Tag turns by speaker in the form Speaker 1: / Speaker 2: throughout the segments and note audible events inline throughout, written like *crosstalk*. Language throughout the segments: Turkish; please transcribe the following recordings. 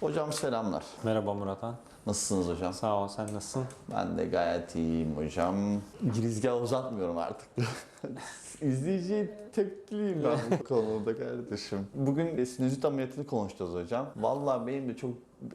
Speaker 1: Hocam selamlar.
Speaker 2: Merhaba Murathan.
Speaker 1: Nasılsınız hocam?
Speaker 2: Sağ ol, sen nasılsın?
Speaker 1: Ben de gayet iyiyim hocam. Girizgah uzatmıyorum artık. *laughs* İzleyici tepkiliyim ben bu konuda kardeşim. Bugün sinüzit ameliyatını konuşacağız hocam. Vallahi benim de çok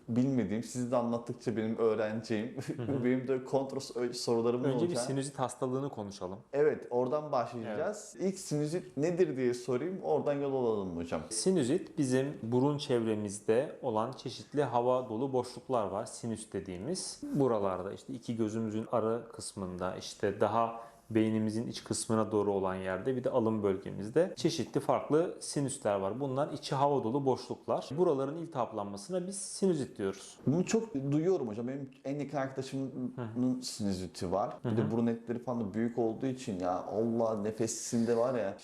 Speaker 1: bilmediğim, siz de anlattıkça benim öğreneceğim, *laughs* benim de kontrol sorularım
Speaker 2: Önce bir
Speaker 1: olacak.
Speaker 2: sinüzit hastalığını konuşalım.
Speaker 1: Evet, oradan başlayacağız. İlk sinüzit nedir diye sorayım, oradan yol alalım hocam.
Speaker 2: Sinüzit bizim burun çevremizde olan çeşitli hava dolu boşluklar var. Sinüs dediğimiz. Buralarda işte iki gözümüzün ara kısmında işte daha beynimizin iç kısmına doğru olan yerde bir de alın bölgemizde çeşitli farklı sinüsler var. Bunlar içi hava dolu boşluklar. Buraların iltihaplanmasına biz sinüzit diyoruz.
Speaker 1: Bunu çok duyuyorum hocam. Benim en yakın arkadaşımın sinüziti var. Bir de burun etleri falan da büyük olduğu için ya Allah nefesinde var ya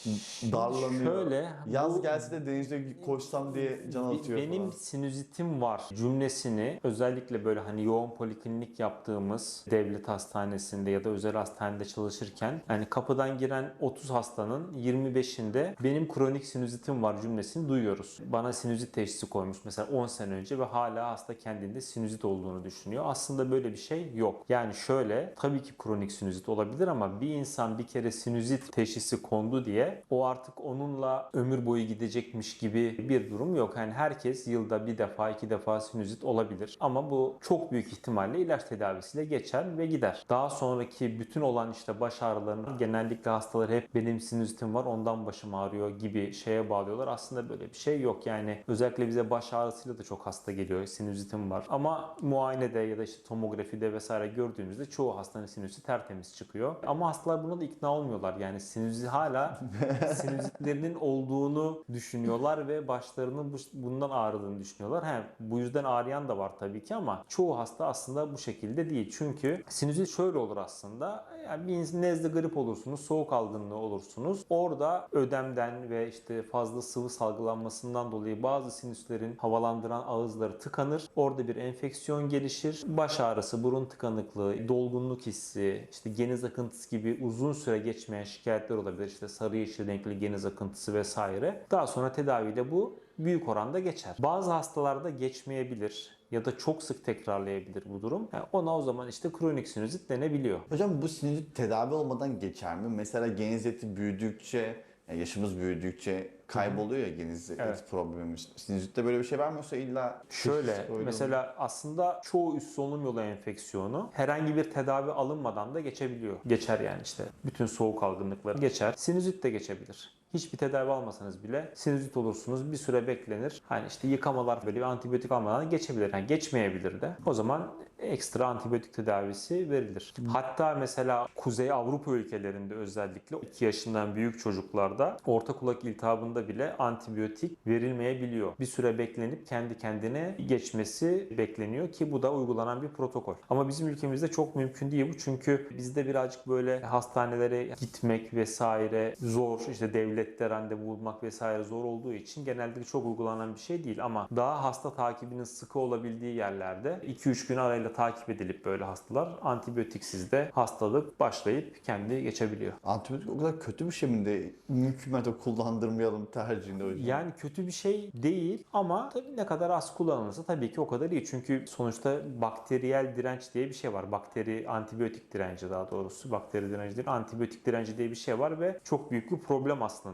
Speaker 1: darlanıyor.
Speaker 2: şöyle,
Speaker 1: Yaz
Speaker 2: bu-
Speaker 1: gelse de denizde koşsam diye can atıyor
Speaker 2: Benim
Speaker 1: falan.
Speaker 2: sinüzitim var cümlesini özellikle böyle hani yoğun poliklinik yaptığımız devlet hastanesinde ya da özel hastanede çalışırken yani kapıdan giren 30 hastanın 25'inde benim kronik sinüzitim var cümlesini duyuyoruz. Bana sinüzit teşhisi koymuş mesela 10 sene önce ve hala hasta kendinde sinüzit olduğunu düşünüyor. Aslında böyle bir şey yok. Yani şöyle tabii ki kronik sinüzit olabilir ama bir insan bir kere sinüzit teşhisi kondu diye o artık onunla ömür boyu gidecekmiş gibi bir durum yok. Yani herkes yılda bir defa iki defa sinüzit olabilir. Ama bu çok büyük ihtimalle ilaç tedavisiyle geçer ve gider. Daha sonraki bütün olan işte baş ağrılarını genellikle hastalar hep benim sinüzitim var ondan başım ağrıyor gibi şeye bağlıyorlar. Aslında böyle bir şey yok. Yani özellikle bize baş ağrısıyla da çok hasta geliyor. Sinüzitim var. Ama muayenede ya da işte tomografide vesaire gördüğümüzde çoğu hastanın sinüziti tertemiz çıkıyor. Ama hastalar buna da ikna olmuyorlar. Yani sinüzit hala *laughs* sinüzitlerinin olduğunu düşünüyorlar ve başlarının bu- bundan ağrıdığını düşünüyorlar. He, bu yüzden ağrıyan da var tabii ki ama çoğu hasta aslında bu şekilde değil. Çünkü sinüzit şöyle olur aslında. Yani nezle grip olursunuz, soğuk algınlığı olursunuz. Orada ödemden ve işte fazla sıvı salgılanmasından dolayı bazı sinüslerin havalandıran ağızları tıkanır. Orada bir enfeksiyon gelişir. Baş ağrısı, burun tıkanıklığı, dolgunluk hissi, işte geniz akıntısı gibi uzun süre geçmeyen şikayetler olabilir. İşte sarı yeşil renkli geniz akıntısı vesaire. Daha sonra tedaviyle bu büyük oranda geçer. Bazı hastalarda geçmeyebilir ya da çok sık tekrarlayabilir bu durum. Yani ona o zaman işte kronik sinüzit denebiliyor.
Speaker 1: Hocam bu sinüzit tedavi olmadan geçer mi? Mesela geniz eti büyüdükçe, yani yaşımız büyüdükçe kayboluyor ya geniz eti
Speaker 2: Evet.
Speaker 1: problemimiz. Sinüzitte böyle bir şey var mı yoksa illa
Speaker 2: Şöyle mesela aslında çoğu üst solunum yolu enfeksiyonu herhangi bir tedavi alınmadan da geçebiliyor. Geçer yani işte bütün soğuk algınlıkları geçer. Sinüzit de geçebilir. Hiçbir tedavi almasanız bile sinüzit olursunuz. Bir süre beklenir. Hani işte yıkamalar böyle bir antibiyotik almadan geçebilir. Yani geçmeyebilir de. O zaman ekstra antibiyotik tedavisi verilir. Hatta mesela Kuzey Avrupa ülkelerinde özellikle 2 yaşından büyük çocuklarda orta kulak iltihabında bile antibiyotik verilmeyebiliyor. Bir süre beklenip kendi kendine geçmesi bekleniyor ki bu da uygulanan bir protokol. Ama bizim ülkemizde çok mümkün değil bu çünkü bizde birazcık böyle hastanelere gitmek vesaire zor işte devlette randevu bulmak vesaire zor olduğu için genelde çok uygulanan bir şey değil ama daha hasta takibinin sıkı olabildiği yerlerde 2-3 gün arayla takip edilip böyle hastalar antibiyotiksiz de hastalık başlayıp kendi geçebiliyor.
Speaker 1: Antibiyotik o kadar kötü bir şey mi de mümkün mertebe kullandırmayalım tercihinde hocam.
Speaker 2: Yani kötü bir şey değil ama tabii ne kadar az kullanılırsa tabii ki o kadar iyi. Çünkü sonuçta bakteriyel direnç diye bir şey var. Bakteri antibiyotik direnci daha doğrusu. Bakteri direnci değil, antibiyotik direnci diye bir şey var ve çok büyük bir problem aslında.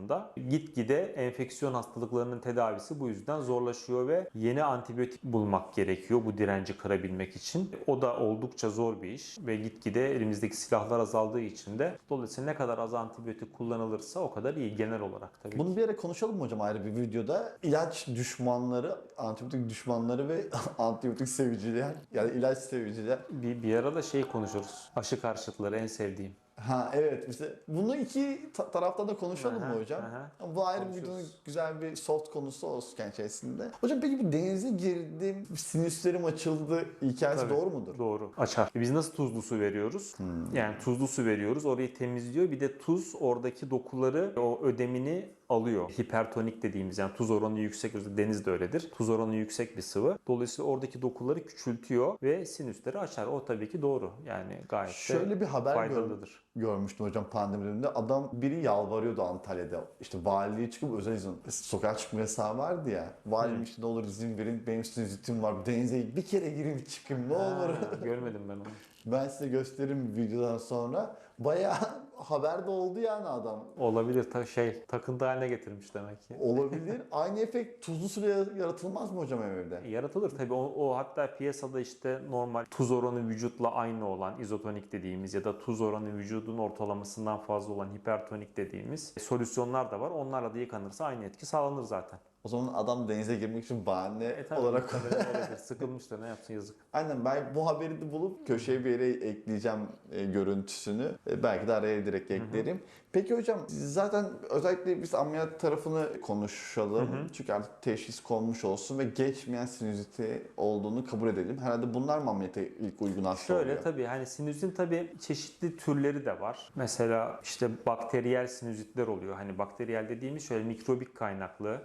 Speaker 2: Gitgide enfeksiyon hastalıklarının tedavisi bu yüzden zorlaşıyor ve yeni antibiyotik bulmak gerekiyor bu direnci kırabilmek için. O da oldukça zor bir iş ve gitgide elimizdeki silahlar azaldığı için de dolayısıyla ne kadar az antibiyotik kullanılırsa o kadar iyi genel olarak tabii.
Speaker 1: Bunu bir yere konuşalım mı hocam ayrı bir videoda? İlaç düşmanları, antibiyotik düşmanları ve *laughs* antibiyotik seviciler, yani ilaç seviciler.
Speaker 2: Bir, bir ara da şey konuşuruz. Aşı karşıtları en sevdiğim.
Speaker 1: Ha evet işte bunu iki ta- taraftan da konuşalım
Speaker 2: Aha,
Speaker 1: mı hocam?
Speaker 2: aha.
Speaker 1: Bu ayrı bir
Speaker 2: Konuşuruz.
Speaker 1: videonun güzel bir soft konusu olsun içerisinde. Hocam peki bir denize girdim, sinüslerim açıldı hikayesi
Speaker 2: Tabii.
Speaker 1: doğru mudur?
Speaker 2: Doğru. Açar. Biz nasıl tuzlu su veriyoruz? Yani tuzlu su veriyoruz. Orayı temizliyor. Bir de tuz oradaki dokuları, o ödemini alıyor. Hipertonik dediğimiz yani tuz oranı yüksek deniz de öyledir. Tuz oranı yüksek bir sıvı. Dolayısıyla oradaki dokuları küçültüyor ve sinüsleri açar. O tabii ki doğru. Yani gayet
Speaker 1: Şöyle bir haber gör-
Speaker 2: faydalıdır.
Speaker 1: görmüştüm hocam pandemi döneminde. Adam biri yalvarıyordu Antalya'da. İşte valiliğe çıkıp özel izin. Sokağa çıkma yasağı vardı ya. Valim işte ne olur izin verin. Benim sinüzitim var. Denize bir kere girip çıkayım ne olur.
Speaker 2: Ha, görmedim ben onu.
Speaker 1: ben size gösteririm videodan sonra. Bayağı *laughs* haberde oldu yani adam.
Speaker 2: Olabilir ta şey takıntı haline getirmiş demek ki.
Speaker 1: Olabilir. *laughs* Aynı efekt tuzlu suyla yaratılmaz mı hocam evde?
Speaker 2: Yaratılır tabii. O, o hatta piyasada işte normal tuz oranı vücutla aynı olan izotonik dediğimiz ya da tuz oranı vücudun ortalamasından fazla olan hipertonik dediğimiz solüsyonlar da var. Onlarla da yıkanırsa aynı etki sağlanır zaten.
Speaker 1: O zaman adam denize girmek için bahane
Speaker 2: E tabii
Speaker 1: olarak
Speaker 2: öyledir. *laughs* Sıkılmıştır ne yapsın yazık.
Speaker 1: Aynen ben bu haberi de bulup köşeye bir yere ekleyeceğim e, görüntüsünü. E, belki de araya direkt eklerim. Peki hocam zaten özellikle biz ameliyat tarafını konuşalım. Çünkü artık teşhis konmuş olsun ve geçmeyen sinüziti olduğunu kabul edelim. Herhalde bunlar mı ameliyata ilk uygun hasta
Speaker 2: Şöyle
Speaker 1: oluyor?
Speaker 2: tabii hani sinüzitin tabii çeşitli türleri de var. Mesela işte bakteriyel sinüzitler oluyor. Hani bakteriyel dediğimiz şöyle mikrobik kaynaklı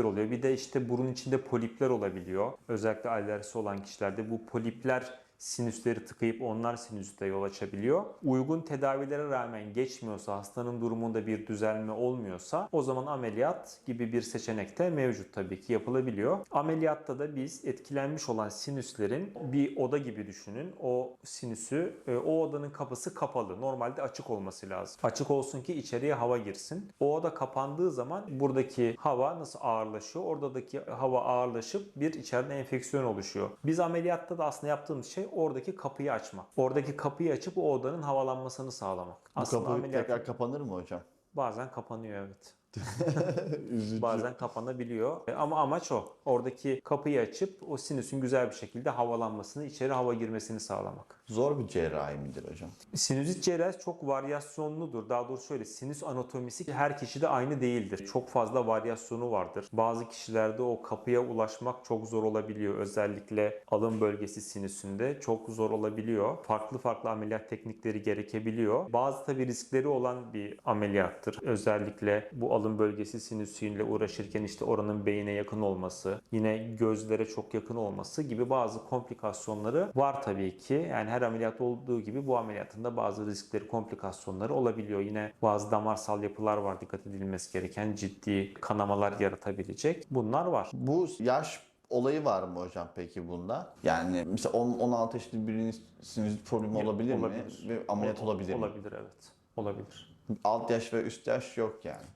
Speaker 2: sinüzitler oluyor. Bir de işte burun içinde polipler olabiliyor. Özellikle alerjisi olan kişilerde bu polipler sinüsleri tıkayıp onlar sinüzite yol açabiliyor. Uygun tedavilere rağmen geçmiyorsa, hastanın durumunda bir düzelme olmuyorsa o zaman ameliyat gibi bir seçenek de mevcut tabii ki yapılabiliyor. Ameliyatta da biz etkilenmiş olan sinüslerin bir oda gibi düşünün. O sinüsü, e, o odanın kapısı kapalı. Normalde açık olması lazım. Açık olsun ki içeriye hava girsin. O oda kapandığı zaman buradaki hava nasıl ağırlaşıyor? Oradaki hava ağırlaşıp bir içeride enfeksiyon oluşuyor. Biz ameliyatta da aslında yaptığımız şey oradaki kapıyı açmak. Oradaki kapıyı açıp o odanın havalanmasını sağlamak.
Speaker 1: Bu
Speaker 2: Aslında
Speaker 1: kapı
Speaker 2: ameliyat
Speaker 1: tekrar kapanır mı hocam?
Speaker 2: bazen kapanıyor evet. *laughs*
Speaker 1: Üzücü.
Speaker 2: Bazen kapanabiliyor. E, Ama amaç o. Oradaki kapıyı açıp o sinüsün güzel bir şekilde havalanmasını, içeri hava girmesini sağlamak.
Speaker 1: Zor bir cerrahi midir hocam?
Speaker 2: Sinüzit cerrahisi çok varyasyonludur. Daha doğrusu şöyle sinüs anatomisi her kişide aynı değildir. Çok fazla varyasyonu vardır. Bazı kişilerde o kapıya ulaşmak çok zor olabiliyor. Özellikle alın bölgesi sinüsünde çok zor olabiliyor. Farklı farklı ameliyat teknikleri gerekebiliyor. Bazı tabi riskleri olan bir ameliyattır. Özellikle bu alın bölgesi sinüsüyle uğraşırken işte oranın beyine yakın olması, yine gözlere çok yakın olması gibi bazı komplikasyonları var tabii ki. Yani her ameliyat olduğu gibi bu ameliyatın da bazı riskleri, komplikasyonları olabiliyor. Yine bazı damarsal yapılar var dikkat edilmesi gereken ciddi kanamalar yaratabilecek. Bunlar var.
Speaker 1: Bu yaş olayı var mı hocam peki bunda? Yani mesela 10 16 yaşında birinin sinüzit problemi olabilir,
Speaker 2: Olabilir.
Speaker 1: mi? Ve ameliyat
Speaker 2: Ol-
Speaker 1: olabilir mi?
Speaker 2: Olabilir evet. Olabilir.
Speaker 1: Alt yaş ve üst yaş yok yani.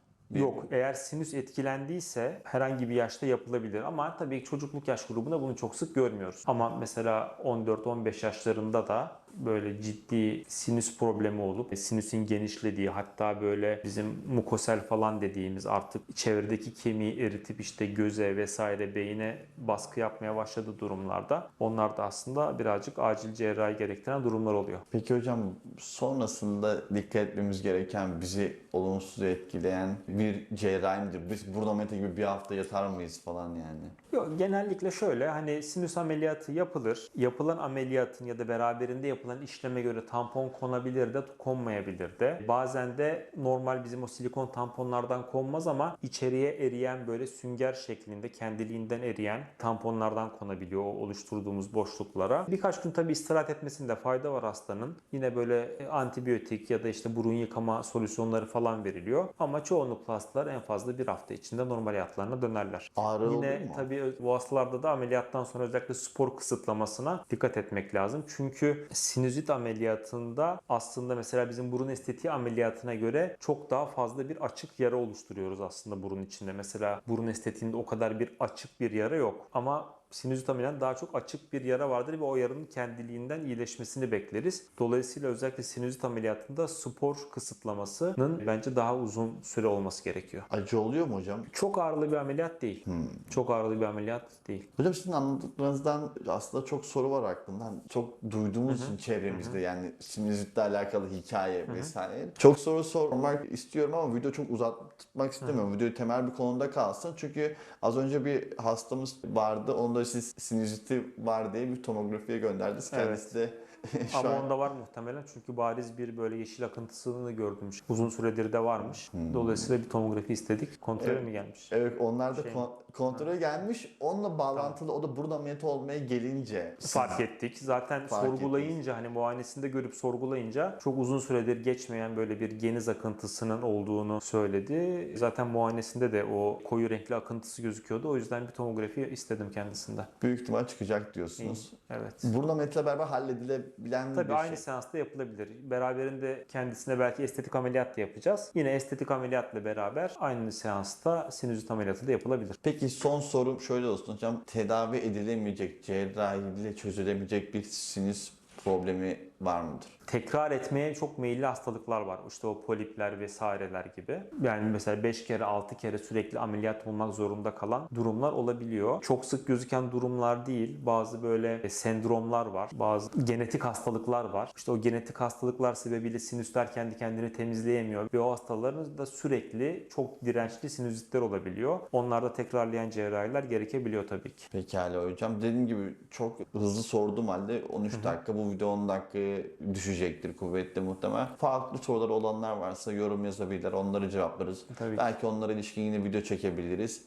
Speaker 2: Yok eğer sinüs etkilendiyse herhangi bir yaşta yapılabilir ama tabii çocukluk yaş grubunda bunu çok sık görmüyoruz. Ama mesela 14-15 yaşlarında da böyle ciddi sinüs problemi olup sinüsün genişlediği hatta böyle bizim mukosel falan dediğimiz artık çevredeki kemiği eritip işte göze vesaire beyine baskı yapmaya başladığı durumlarda onlar da aslında birazcık acil cerrahi gerektiren durumlar oluyor.
Speaker 1: Peki hocam sonrasında dikkat etmemiz gereken bizi olumsuz etkileyen bir cerrahi midir? Biz burada ameliyata gibi bir hafta yatar mıyız falan yani?
Speaker 2: Yok genellikle şöyle hani sinüs ameliyatı yapılır. Yapılan ameliyatın ya da beraberinde yapılan işleme göre tampon konabilir de konmayabilir de. Bazen de normal bizim o silikon tamponlardan konmaz ama içeriye eriyen böyle sünger şeklinde kendiliğinden eriyen tamponlardan konabiliyor o oluşturduğumuz boşluklara. Birkaç gün tabii istirahat etmesinde fayda var hastanın. Yine böyle antibiyotik ya da işte burun yıkama solüsyonları falan veriliyor. Ama çoğunlukla hastalar en fazla bir hafta içinde normal hayatlarına dönerler.
Speaker 1: Ağrı
Speaker 2: Yine
Speaker 1: mu?
Speaker 2: tabii bu hastalarda da ameliyattan sonra özellikle spor kısıtlamasına dikkat etmek lazım. Çünkü sinüzit ameliyatında aslında mesela bizim burun estetiği ameliyatına göre çok daha fazla bir açık yara oluşturuyoruz aslında burun içinde. Mesela burun estetiğinde o kadar bir açık bir yara yok. Ama sinüzit ameliyatında daha çok açık bir yara vardır ve o yaranın kendiliğinden iyileşmesini bekleriz. Dolayısıyla özellikle sinüzit ameliyatında spor kısıtlamasının bence daha uzun süre olması gerekiyor.
Speaker 1: Acı oluyor mu hocam?
Speaker 2: Çok ağırlı bir ameliyat değil. Çok ağırlı bir ameliyat değil.
Speaker 1: Hocam sizin anlattıklarınızdan aslında çok soru var aklımda. Hani Çok duyduğumuz için çevremizde yani sinüzitle alakalı hikaye vesaire. Çok soru sormak istiyorum ama video çok uzatmak istemiyorum. Video temel bir konuda kalsın. Çünkü az önce bir hastamız vardı. Onda siz sinüziti var diye bir tomografiye gönderdiniz.
Speaker 2: Evet.
Speaker 1: Kendisi de Şu *laughs*
Speaker 2: Ama
Speaker 1: an
Speaker 2: onda var muhtemelen çünkü bariz bir böyle yeşil akıntısını gördüm. Uzun süredir de varmış. Dolayısıyla bir tomografi istedik. Kontrole
Speaker 1: Hmm. Evet.
Speaker 2: mi gelmiş?
Speaker 1: Evet onlar da
Speaker 2: Şey-
Speaker 1: kon- kontrole gelmiş. Onunla bağlantılı o da burada ameliyat olmaya gelince
Speaker 2: Fark ettik. Zaten
Speaker 1: Fark
Speaker 2: sorgulayınca hani muayenesinde görüp sorgulayınca çok uzun süredir geçmeyen böyle bir geniz akıntısının olduğunu söyledi. Zaten muayenesinde de o koyu renkli akıntısı gözüküyordu. O yüzden bir tomografi istedim kendisinden.
Speaker 1: büyük ihtimal çıkacak diyorsunuz.
Speaker 2: Evet.
Speaker 1: Burun ameliyatla beraber halledilebilen
Speaker 2: Tabii
Speaker 1: bir
Speaker 2: aynı
Speaker 1: şey.
Speaker 2: seansta yapılabilir. Beraberinde kendisine belki estetik ameliyat da yapacağız. Yine estetik ameliyatla beraber aynı seansta sinüzit ameliyatı da yapılabilir.
Speaker 1: Peki son sorum şöyle olsun hocam. Tedavi edilemeyecek, cerrahiyle çözülemeyecek bir sinüs problemi var mıdır?
Speaker 2: Tekrar etmeye çok meyilli hastalıklar var. İşte o polipler vesaireler gibi. Yani mesela 5 kere 6 kere sürekli ameliyat olmak zorunda kalan durumlar olabiliyor. Çok sık gözüken durumlar değil. Bazı böyle e, sendromlar var. Bazı genetik hastalıklar var. İşte o genetik hastalıklar sebebiyle sinüsler kendi kendini temizleyemiyor. Ve o hastaların da sürekli çok dirençli sinüzitler olabiliyor. Onlarda tekrarlayan cerrahiler gerekebiliyor tabii ki.
Speaker 1: Pekala hocam. Dediğim gibi çok hızlı sorduğum halde 13 dakika bu video 10 dakikaya düşecektir kuvvetli muhtemel. Farklı soruları olanlar varsa yorum yazabilirler. Onları cevaplarız.
Speaker 2: Tabii ki.
Speaker 1: Belki onlara ilişkin yine video çekebiliriz.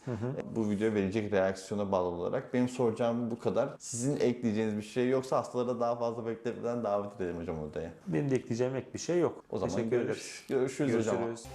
Speaker 1: Bu video verecek reaksiyona bağlı olarak. Benim soracağım bu kadar. Sizin ekleyeceğiniz bir şey yoksa hastalara daha fazla bekletmeden davet edelim hocam odaya.
Speaker 2: Benim de ekleyeceğim ek bir şey yok.
Speaker 1: O zaman
Speaker 2: Teşekkür
Speaker 1: görüş-
Speaker 2: ederiz.
Speaker 1: görüşürüz hocam.
Speaker 2: Görüşürüz.